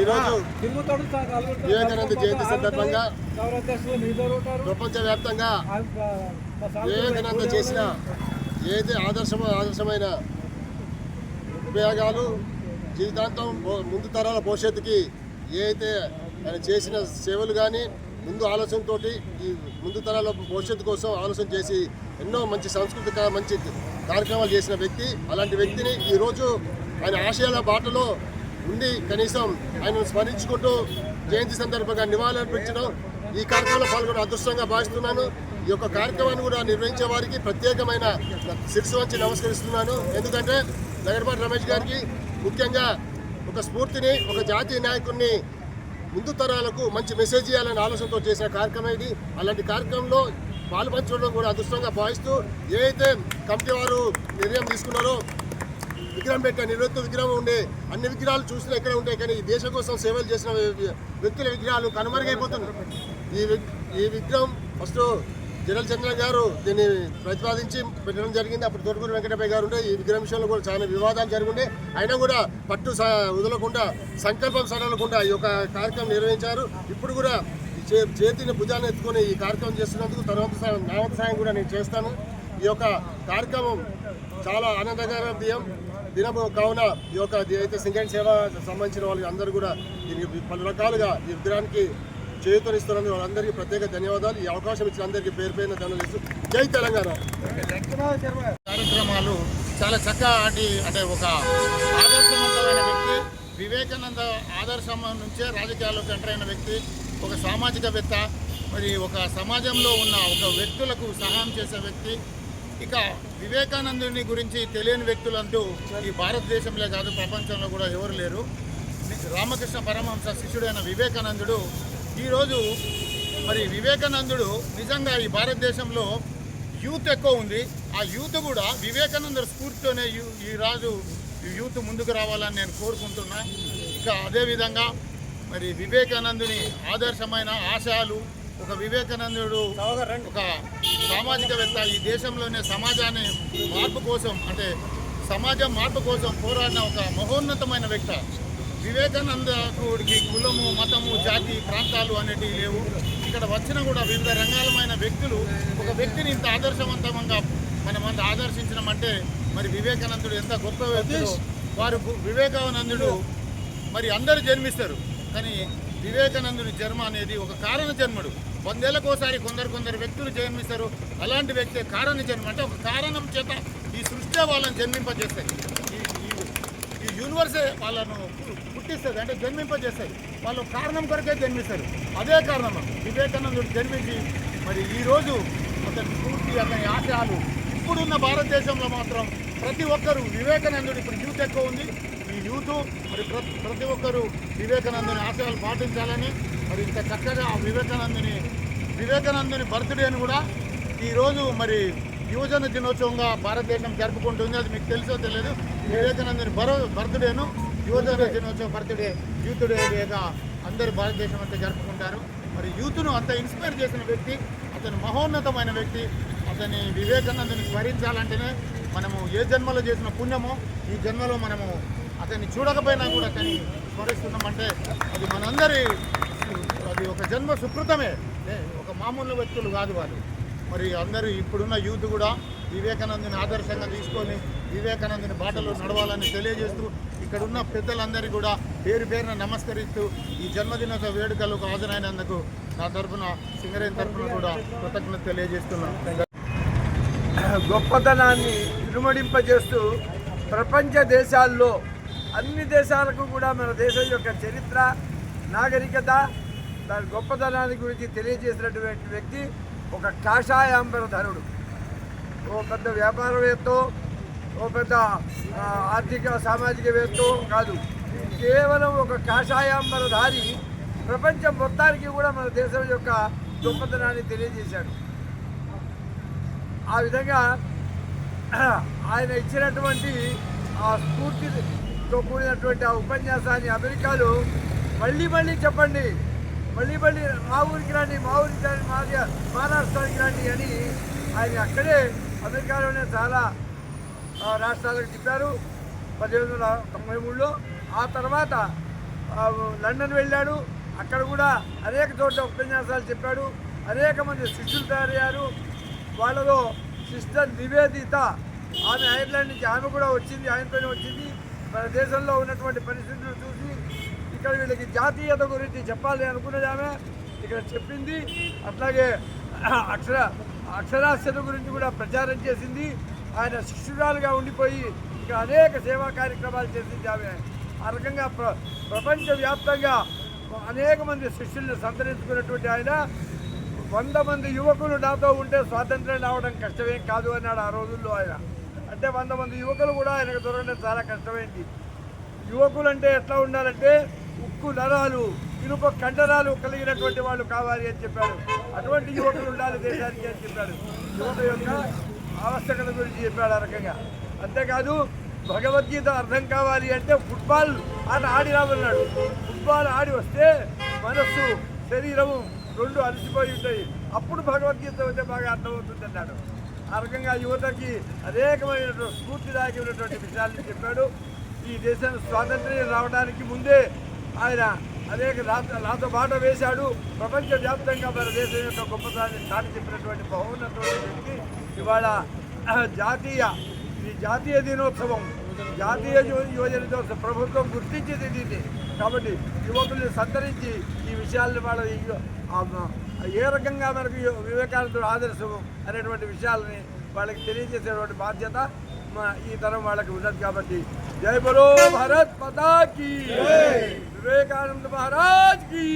ఈరోజు వివేకానంద జయంతి సందర్భంగా ప్రపంచవ్యాప్తంగా వివేకానంద చేసిన ఏది ఆదర్శమ ఆదర్శమైన ఉపయోగాలు జీవితాంతం ముందు తరాల భవిష్యత్తుకి ఏదైతే ఆయన చేసిన సేవలు కానీ ముందు ఆలోచనతో ఈ ముందు తరాల భవిష్యత్తు కోసం ఆలోచన చేసి ఎన్నో మంచి సాంస్కృతిక మంచి కార్యక్రమాలు చేసిన వ్యక్తి. అలాంటి వ్యక్తిని ఈరోజు ఆయన ఆశయాల బాటలో ఉండి కనీసం ఆయనను స్మరించుకుంటూ జయంతి సందర్భంగా నివాళులర్పించడం ఈ కార్యక్రమంలో పాల్గొన్న అదృష్టంగా భావిస్తున్నాను. ఈ యొక్క కార్యక్రమాన్ని కూడా నిర్వహించే వారికి ప్రత్యేకమైన శిరసు వచ్చి నమస్కరిస్తున్నాను. ఎందుకంటే నగరపాటి రమేష్ గారికి ముఖ్యంగా ఒక స్ఫూర్తిని ఒక జాతీయ నాయకుడిని ముందు తరాలకు మంచి మెసేజ్ ఇవ్వాలనే ఆలోచనతో చేసిన కార్యక్రమం ఇది. అలాంటి కార్యక్రమంలో పాలు పంచడం కూడా అదృష్టంగా భావిస్తూ ఏదైతే కమిటీ వారు నిర్ణయం తీసుకున్నారో విగ్రహం పెట్టిన నిరుత్వ విగ్రహం ఉండే అన్ని విగ్రహాలు చూసినా ఎక్కడ ఉంటాయి కానీ ఈ దేశం కోసం సేవలు చేసిన వ్యక్తుల విగ్రహాలు కనుమరుగైపోతున్నాయి. ఈ ఈ విగ్రహం ఫస్ట్ జనరల్ చంద్ర గారు దీన్ని ప్రతిపాదించి పెట్టడం జరిగింది. అప్పుడు తోటకూరు వెంకటపయ్య గారు ఉండే ఈ విగ్రహం విషయంలో కూడా చాలా వివాదాలు జరుగుండే. అయినా కూడా పట్టు స- వదలకుండా సంకల్పం సడలకుండా ఈ యొక్క కార్యక్రమం నిర్వహించారు. ఇప్పుడు కూడా చేతిని భుజాన్ని ఎత్తుకొని ఈ కార్యక్రమం చేస్తున్నందుకు తర్వాత సాయం సాయం కూడా నేను చేస్తాను. ఈ యొక్క కార్యక్రమం చాలా ఆనందకరం దినము కావున ఈ యొక్క అయితే సింగన్ సేవ సంబంధించిన వాళ్ళు అందరూ కూడా దీనికి పలు రకాలుగా ఈ విగ్రహానికి చేయూతనిస్తున్నందుకు వాళ్ళందరికీ ప్రత్యేక ధన్యవాదాలు. ఈ అవకాశం ఇచ్చిన అందరికీ పేరు పేరున ధన్యవాదాలు జై తెలంగాణ. కార్యక్రమాలు చాలా చక్కటి అంటే ఒక ఆదర్శవంతమైన వ్యక్తి వివేకానంద ఆదర్శం నుంచే రాజకీయాల్లోకి ఎంటర్ అయిన వ్యక్తి ఒక సామాజికవేత్త మరి ఒక సమాజంలో ఉన్న ఒక వ్యక్తులకు సహాయం చేసే వ్యక్తి. ఇక వివేకానందుని గురించి తెలియని వ్యక్తులంటూ ఈ భారతదేశంలో కాదు ప్రపంచంలో కూడా ఎవరు లేరు. రామకృష్ణ పరమహంస శిష్యుడైన వివేకానందుడు ఈరోజు మరి వివేకానందుడు నిజంగా ఈ భారతదేశంలో యూత్ ఎక్కువ ఉంది. ఆ యూత్ కూడా వివేకానంద స్ఫూర్తితోనే యూ- ఈ రాజు ఈ యూత్ ముందుకు రావాలని నేను కోరుకుంటున్నా. ఇక అదేవిధంగా మరి వివేకానందుని ఆదర్శమైన ఆశయాలు ఒక వివేకానందుడు ఒక సామాజికవేత్త ఈ దేశంలోనే సమాజాన్ని మార్పు కోసం అంటే సమాజం మార్పు కోసం పోరాడిన ఒక మహోన్నతమైన వ్యక్త. వివేకానందకుడికి కులము మతము జాతి ప్రాంతాలు అనేటివి లేవు. ఇక్కడ వచ్చిన కూడా వివిధ రంగాలమైన వ్యక్తులు ఒక వ్యక్తిని ఇంత ఆదర్శవంతంగా మనమంతా ఆదర్శించడం మరి వివేకానందుడు ఎంత గొప్ప వ్యక్తి వారు వివేకానందుడు మరి అందరూ జన్మిస్తారు. కానీ వివేకానందుని జన్మ అనేది ఒక కారణ జన్మడు. వందేళ్ళకోసారి కొందరు కొందరు వ్యక్తులు జన్మిస్తారు. అలాంటి వ్యక్తి కారణ జన్మ అంటే ఒక కారణం చేత ఈ సృష్టి వాళ్ళని జన్మింపజేస్తాయి. ఈ ఈ- ఈ యూనివర్సే వాళ్ళను పుట్టిస్తుంది అంటే జన్మింపజేస్తాయి వాళ్ళు కారణం కొరకే జన్మిస్తారు. అదే కారణం వివేకానందుడు జన్మించి మరి ఈరోజు అతని పూర్తి అతని ఆశయాలు ఇప్పుడున్న భారతదేశంలో మాత్రం ప్రతి ఒక్కరూ వివేకానందుడు ఇప్పుడు యూత్ ఎక్కువ ఉంది. యూత్ మరి ప్ర- ప్రతి ఒక్కరూ వివేకానందుని ఆశయాలు పాటించాలని మరి ఇంత చక్కగా ఆ వివేకానందుని వివేకానందుని బర్త్డేని కూడా ఈరోజు మరి యువజన దినోత్సవంగా భారతదేశం జరుపుకుంటుంది. అది మీకు తెలుసో తెలియదు. వివేకానందుని బరో బర్త్డేను యువజన దినోత్సవ బర్త్డే యూత్ డేగా అందరు భారతదేశం అంతా జరుపుకుంటారు. మరి యూత్ను అంత ఇన్స్పైర్ చేసిన వ్యక్తి అతను మహోన్నతమైన వ్యక్తి అతని వివేకానందుని స్మరించాలంటేనే మనము ఏ జన్మలో చేసిన పుణ్యమో ఈ జన్మలో మనము అతన్ని చూడకపోయినా కూడా కానీ స్మరిస్తున్నామంటే అది మనందరి అది ఒక జన్మ సుకృతమే. ఏ, ఒక మామూలు వ్యక్తులు కాదు వాళ్ళు. మరి అందరూ ఇప్పుడున్న యూత్ కూడా వివేకానందుని ఆదర్శంగా తీసుకొని వివేకానందుని బాటలో నడవాలని తెలియజేస్తూ ఇక్కడ ఉన్న పెద్దలందరికీ కూడా పేరు పేరున నమస్కరిస్తూ ఈ జన్మదినోత్సవ వేడుకలకు హాజరైనందుకు నా తరఫున సింగరేణి తరఫున కూడా కృతజ్ఞత తెలియజేస్తున్నాను. గొప్పతనాన్ని ఇనుమడింపజేస్తూ ప్రపంచ దేశాల్లో అన్ని దేశాలకు కూడా మన దేశం యొక్క చరిత్ర నాగరికత దాని గొప్పతనాన్ని గురించి తెలియజేసినటువంటి వ్యక్తి ఒక కాషాయాంబరధరుడు ఓ పెద్ద వ్యాపారవేత్తో ఓ పెద్ద ఆర్థిక సామాజికవేత్తో కాదు. కేవలం ఒక కాషాయాంబర దారి ప్రపంచం మొత్తానికి కూడా మన దేశం యొక్క గొప్పతనాన్ని తెలియజేశాడు. ఆ విధంగా ఆయన ఇచ్చినటువంటి ఆ స్ఫూర్తి తో కూడినటువంటి ఆ ఉపన్యాసాన్ని అమెరికాలో మళ్ళీ మళ్ళీ చెప్పండి. మళ్ళీ మళ్ళీ మా ఊరికి రండి మా ఊరికి రండి మా మహారాష్ట్రానికి రండి అని ఆయన అక్కడే అమెరికాలోనే చాలా రాష్ట్రాలకు చెప్పారు. పదిహేను వందల తొంభై మూడులో. ఆ తర్వాత లండన్ వెళ్ళాడు. అక్కడ కూడా అనేక చోట్ల ఉపన్యాసాలు చెప్పాడు. అనేక మంది శిష్యులు తయారయ్యారు. వాళ్ళలో సిస్టర్ నివేదిత ఆమె ఐర్లాండ్ నుంచి ఆమె కూడా వచ్చింది ఆయనతోనే వచ్చింది. మన దేశంలో ఉన్నటువంటి పరిస్థితులు చూసి ఇక్కడ వీళ్ళకి జాతీయత గురించి చెప్పాలి అనుకున్నది ఆమె. ఇక్కడ చెప్పింది. అట్లాగే అక్షర అక్షరాస్యత గురించి కూడా ప్రచారం చేసింది. ఆయన శిష్యురాలుగా ఉండిపోయి ఇక్కడ అనేక సేవా కార్యక్రమాలు చేసింది ఆమె. ఆ రకంగా ప్ర ప్రపంచవ్యాప్తంగా అనేక మంది శిష్యుల్ని సంతరించుకున్నటువంటి ఆయన. వంద మంది యువకులు నాతో ఉంటే స్వాతంత్రం రావడం కష్టమేం కాదు అన్నాడు ఆ రోజుల్లో ఆయన. అంటే వంద మంది యువకులు కూడా ఆయనకు దొరకడం చాలా కష్టమైంది. యువకులు అంటే ఎట్లా ఉండాలంటే ఉక్కు నరాలు ఇనుప కండరాలు కలిగినటువంటి వాళ్ళు కావాలి అని చెప్పాడు. అటువంటి యువకులు ఉండాలి దేశానికి అని చెప్పాడు. యువత యొక్క ఆవశ్యకత గురించి చెప్పాడు ఆ రకంగా. అంతేకాదు భగవద్గీత అర్థం కావాలి అంటే ఫుట్బాల్ ఆట ఆడి రామన్నాడు. ఫుట్బాల్ ఆడి వస్తే మనస్సు శరీరము రెండు అలసిపోయి ఉంటాయి. అప్పుడు భగవద్గీత అయితే బాగా అర్థమవుతుంది అన్నాడు ఆ రకంగా యువతకి అనేకమైనటువంటి స్ఫూర్తిదాయకమైనటువంటి విషయాలను చెప్పాడు. ఈ దేశం స్వాతంత్ర్యం రావడానికి ముందే ఆయన అనేక నాతో బాట వేశాడు. ప్రపంచవ్యాప్తంగా మన దేశం యొక్క గొప్పతనాన్ని చాటి చెప్పినటువంటి బహున్నతమైన వ్యక్తి. ఇవాళ జాతీయ ఈ జాతీయ దినోత్సవం జాతీయ యు- యువజన దినోత్సవం ప్రభుత్వం గుర్తించింది దీన్ని. కాబట్టి యువకుల్ని సంతరించి ఈ విషయాలను వాళ్ళ ఏ రకంగా మనకు వివేకానందుడు ఆదర్శము అనేటువంటి విషయాలని వాళ్ళకి తెలియజేసేటువంటి బాధ్యత ఈ తరం వాళ్ళకి ఉన్నది కాబట్టి. జై బలో భారత్ పతాకి వివేకానంద మహారాజ్ కీ